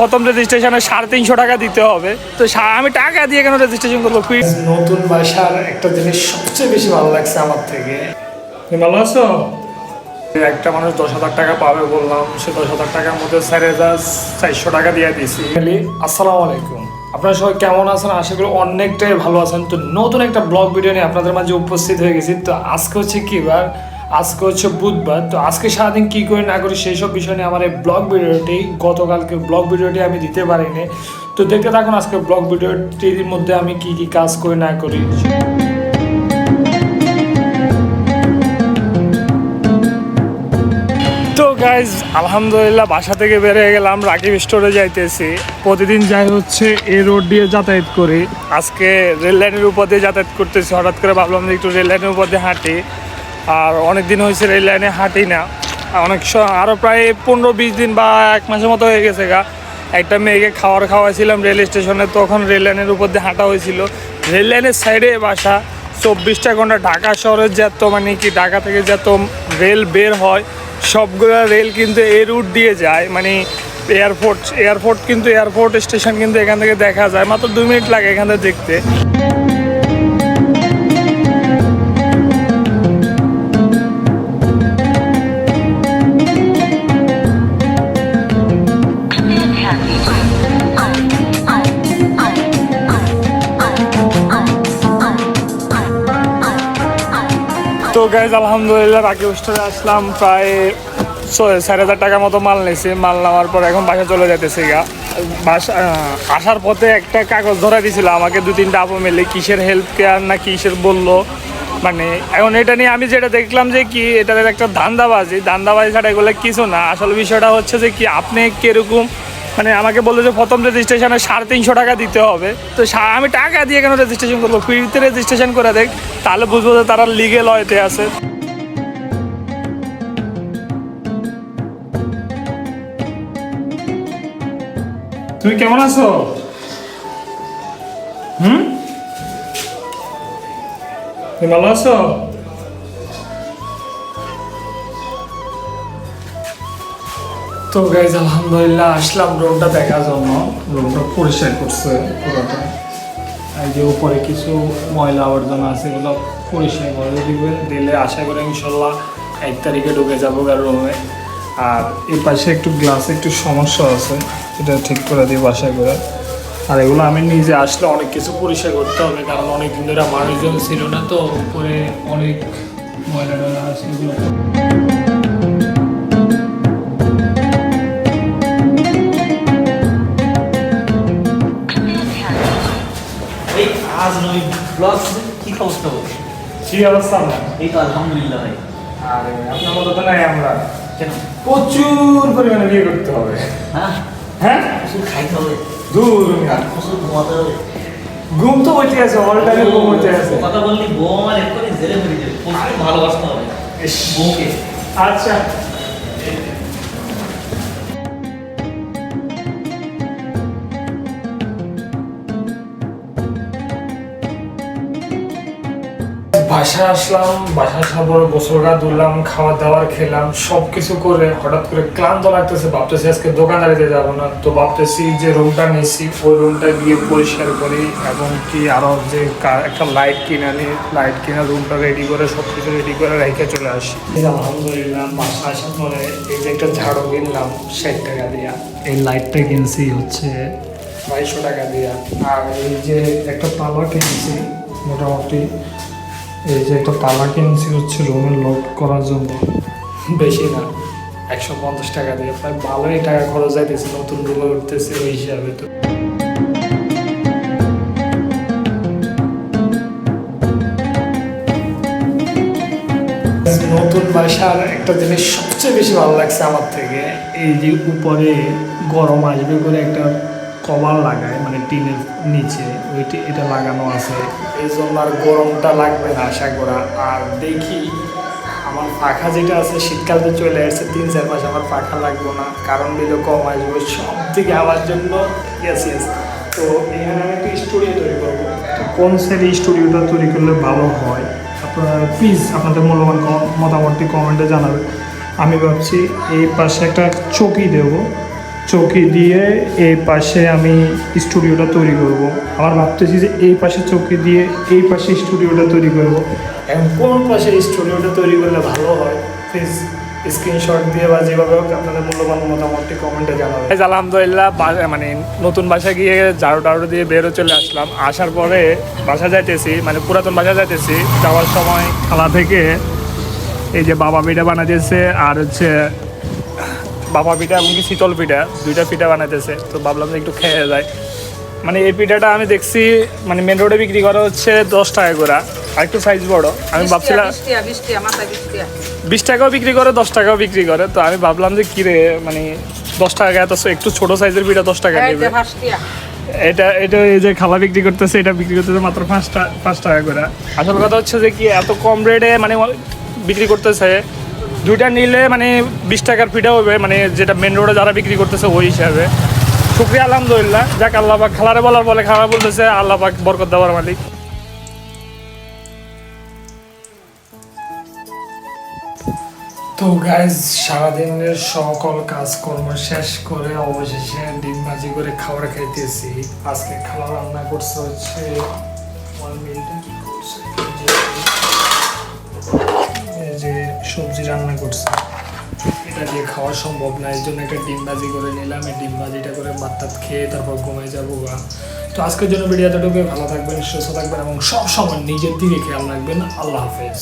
প্রথম রেজিস্ট্রেশনে সাড়ে তিনশো টাকা দিতে হবে। তো আমি টাকা দিয়ে কেন রেজিস্ট্রেশন করব? নতুন বাসার একটা জিনিস সবচেয়ে বেশি ভালো লাগছে আমার থেকে। ভালো আছো? একটা মানুষ দশ হাজার টাকা পাবে বললাম, সে দশ হাজার টাকার মধ্যে চার হাজার চারশো টাকা দিয়ে দিয়েছি। আসসালামু আলাইকুম। আপনারা সবাই কেমন আছেন? আশা করি অনেকটাই ভালো আছেন। তো নতুন একটা ব্লগ ভিডিও নিয়ে আপনাদের মাঝে উপস্থিত হয়ে গেছি। তো আজকে হচ্ছে কি বার আজকে হচ্ছে বুধবার, তো আজকে সারাদিন কি করি না করি সেই সব বিষয় নিয়ে আমার এই ব্লগ ভিডিওটি, গতকালকে ব্লগ ভিডিওটি আমি দিতে পারিনি। তো দেখতে থাকুন আজকে ব্লগ ভিডিওটির মধ্যে আমি কি কি কাজ করি না করি। তো আলহামদুলিল্লাহ বাসা থেকে বেরিয়ে গেলাম, রাকিব স্টোরে যাইতেছি। প্রতিদিন যাই হচ্ছে এই রোড দিয়ে যাতায়াত করি। আজকে রেল লাইনের উপর দিয়ে যাতায়াত করতেছি, হঠাৎ করে ভাবলাম যে একটু রেল লাইনের উপর দিয়ে হাঁটি। আর অনেক দিন হয়েছে রেল লাইনে হাঁটি না। অনেক আরও প্রায় পনেরো বিশ দিন বা এক মাসের মতো হয়ে গেছে গা। একটা মেয়েকে খাবার খাওয়াইছিলাম রেল স্টেশনে, তখন রেল লাইনের উপর দিয়ে হাঁটা হয়েছিল। রেল লাইনের সাইডে বাসা, চব্বিশটা ঘণ্টা ঢাকা শহরের যত মানে কি ঢাকা থেকে যত রেল বের হয়, সবগুলো রেল কিন্তু এই রুট দিয়ে যায় মানে এয়ারপোর্ট এয়ারপোর্ট কিন্তু এয়ারপোর্ট স্টেশন কিন্তু এখান থেকে দেখা যায়। মাত্র দু মিনিট লাগে এখান থেকে দেখতে। গাইজ আলহামদুলিল্লাহ রাকিব স্টোরে আসলাম, প্রায় চার হাজার টাকার মতো মাল নিয়েছি মাল নেওয়ার পর এখন বাসা চলে যেতেছি গা। বাসা আসার পথে একটা কাগজ ধরা দিয়েছিল আমাকে, দু তিনটা আপু মিলে, কিসের হেল্প কেয়ার না কিসের বলল। মানে এখন এটা নিয়ে আমি যেটা দেখলাম যে কি এটার একটা ধান্দাবাজি। ধান্দাবাজি ছাড়া এগুলো কিছু না। আসল বিষয়টা হচ্ছে যে কি, আপনি কীরকম মানে আমাকে বলল যে প্রথম রেজিস্ট্রেশনে সাড়ে তিনশো টাকা দিতে হবে। তো আমি টাকা দিয়ে কেন রেজিস্ট্রেশন করব? ফ্রিতে রেজিস্ট্রেশন করে দেখ, তাহলে বুঝব যে তারা লিগেল হয়তে আছে। তুমি কেমন আছো? হুম? তুমি ভালো আছো? তো গাইজ আলহামদুলিল্লাহ, আসলাম রুমটা দেখার জন্য। রুমটা পরিষ্কার করছে পুরোটা। এই যে উপরে কিছু ময়লা আবর্জনা আছে, এগুলো পরিষ্কার করে দিবে। দিলে আশা করি ইনশাল্লাহ এক তারিখে ঢুকে যাব আর রুমে আর এই পাশে একটু গ্লাসে একটু সমস্যা আছে, এটা ঠিক করে দিই বাসা করে। আর এগুলো আমি নিজে আসলে অনেক কিছু পরিষ্কার করতে হবে, কারণ অনেক দিন ধরে মানুষজন ছিল না, তো উপরে অনেক ময়লা টয়লা আছে, এগুলো আজ নই ব্লগ কি খবর? খবর কি অবস্থা এই তো আলহামদুলিল্লাহ ভাই। আর আপনার মতো তো নাই আমরা। কেন? প্রচুর পরিমাণে বিয়ে করতে হবে। হ্যাঁ? হ্যাঁ? প্রচুর খাইতে হবে। দূর আর প্রচুর ঘুমাতে হবে। ঘুম তো হইতে আছে অল টাইমে ঘুম হইতে আছে। কথা বললি বউ আমার এক্ষুনি জেলে ভরে যাবে প্রচুর ভালোবাসতে হবে। বউকে। আচ্ছা। বাসা আসলাম বাসা আসার পর গোসল গা ধুলাম খাওয়া দাওয়ার খেলাম সব কিছু করে হঠাৎ করে ক্লান্ত লাগতেছে ভাবতেছি আজকে দোকানদারিতে যাব না। তো ভাবতেছি যে রুমটা নিয়েছি ওই রুমটা গিয়ে পরিষ্কার করি এবং কি আরও যে একটা লাইট কিনে আনি। লাইট কিনে রুমটা রেডি করে সব কিছু রেডি করে রেখে চলে আসি। আলহামদুলিল্লাহ বাসা আসার পরে এই যে একটা ঝাড়ু কিনলাম ষাট টাকা দিয়া। এই লাইটটা কিনছি হচ্ছে বাইশশো টাকা দিয়া। আর এই যে একটা পালা কিনছি মোটামুটি এই যে একটা তালা কিনছি হচ্ছে রুমে লোড করার জন্য। বেশি না, একশো পঞ্চাশ টাকা দিয়ে। প্রায় ভালোই টাকা খরচ যাইতেছে নতুন রুমে উঠতেছে ওই হিসাবে তো। নতুন বাসার একটা জিনিস সবচেয়ে বেশি ভালো লাগছে আমার থেকে, এই যে উপরে গরম আসবে করে একটা কভার লাগায় মানে টিনের নিচে, ওইটি, এটা লাগানো আছে। এই জন্য আর গরমটা লাগবে না আশা করা। আর দেখি, আমার পাখা যেটা আছে শীতকাল তো চলে আসছে, তিন চার মাস আমার পাখা লাগবে না। কারণ দিলে কম আসবে সব থেকে আমার জন্য ইয়েস ইয়েস তো এখানে আমি একটা স্টুডিও তৈরি করব। তো কোন সাইডে স্টুডিওটা তৈরি করলে ভালো হয়? আপনারা প্লিজ আপনাদের মূল্যবান মতামতটি কমেন্টে জানাবেন। আমি ভাবছি, এই পাশে একটা চকি দেবো। চৌকি দিয়ে এই পাশে আমি স্টুডিওটা তৈরি করব। আমার ভাবতেছি যে এই পাশে চৌকি দিয়ে এই পাশে স্টুডিওটা তৈরি করব। এখন কোন পাশে স্টুডিওটা তৈরি করলে ভালো হয়? প্লিজ স্ক্রিনশট দিয়ে বা যেভাবে হোক আপনাদের মূল্যবান মতামতটি কমেন্টে জানাবেন। আলহামদুলিল্লাহ মানে নতুন বাসা গিয়ে ঝাড়ু টাড়ু দিয়ে বেরো চলে আসলাম। আসার পরে বাসা যাইতেছি মানে পুরাতন বাসা যাইতেছি। যাওয়ার সময় খালা থেকে এই যে বাবা পিঠা বানাতেছে আর হচ্ছে বাবা পিঠা এবং কি শীতল পিঠা দুইটা পিঠা বানাইতেছে। তো ভাবলাম যে একটু খেয়ে যায় মানে এই পিঠাটা আমি দেখছি মানে মেন রোডে বিক্রি করা হচ্ছে দশ টাকা করে। আর একটু সাইজ বড়। আমি ভাবছিলাম বিশ টাকাও বিক্রি করে দশ টাকাও বিক্রি করে। তো আমি ভাবলাম যে কিরে মানে দশ টাকা এত একটু ছোট সাইজের পিঠা দশ টাকা নেবে। এটা এটা এই যে খালা বিক্রি করতেছে এটা বিক্রি করতেছে মাত্র পাঁচ টাকা পাঁচ টাকা করে। আসল কথা হচ্ছে যে কি এত কম রেটে মানে বিক্রি করতেছে। দুইটা নিলে মানে বিশ টাকার পিঠা হবে মানে যেটা মেন রোডে যারা বিক্রি করতেছে ওই হিসাবে। শুক্রিয়া, আলহামদুলিল্লাহ। যাক, আল্লাহ পাক খালারে বলার বলে খালা বলতেছে, আল্লাহ পাক বরকত দেওয়ার মালিক। তো গাইজ সারাদিনের সকল কাজকর্ম শেষ করে অবশেষে ডিম ভাজি করে খাবার খাইতেছি। আজকে খাবার রান্না করছে হচ্ছে সবজি রান্না করছে। এটা দিয়ে খাওয়া সম্ভব না, এর জন্য একটা ডিম ভাজি করে নিলাম। এই ডিম ভাজিটা করে ভাত খেয়ে তারপর ঘুমাই যাব বা তো আজকের জন্য ভিডিও এতটুকু ভালো থাকবেন, সুস্থ থাকবেন এবং সব সময় নিজের দিকে খেয়াল রাখবেন। আল্লাহ হাফেজ।